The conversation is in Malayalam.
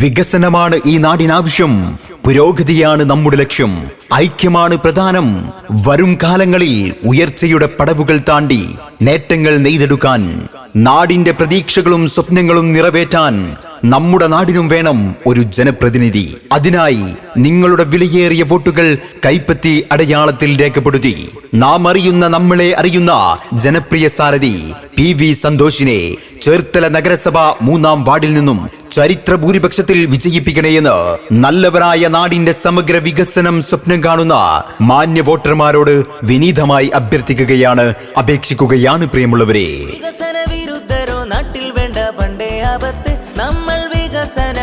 വികസനമാണ് ഈ നാടിനാവശ്യം. പുരോഗതിയാണ് നമ്മുടെ ലക്ഷ്യം. ഐക്യമാണ് പ്രധാനം. വരും കാലങ്ങളിൽ ഉയർച്ചയുടെ പടവുകൾ താണ്ടി നേട്ടങ്ങൾ നെയ്തെടുക്കാൻ നാടിന്റെ പ്രതീക്ഷകളും സ്വപ്നങ്ങളും നിറവേറ്റാൻ നമ്മുടെ നാടിനും വേണം ഒരു ജനപ്രതിനിധി. അതിനായി നിങ്ങളുടെ വിലയേറിയ വോട്ടുകൾ കൈപ്പത്തി അടയാളത്തിൽ രേഖപ്പെടുത്തി. നാം അറിയുന്ന നമ്മളെ അറിയുന്ന ജനപ്രിയ സാരഥി പി വി സന്തോഷിനെ ചേർത്തല നഗരസഭ മൂന്നാം വാർഡിൽ നിന്നും ചരിത്ര ഭൂരിപക്ഷത്തിൽ വിജയിപ്പിക്കണേയെന്ന് നല്ലവരായ നാടിന്റെ സമഗ്ര വികസനം സ്വപ്നം കാണുന്ന മാന്യ വോട്ടർമാരോട് വിനീതമായി അഭ്യർത്ഥിക്കുകയാണ് അപേക്ഷിക്കുകയാണ് പ്രിയമുള്ളവരെ. വിരുദ്ധരോ നാട്ടിൽ വേണ്ട പണ്ടേ ആപത്ത്. നമ്മൾ വികസന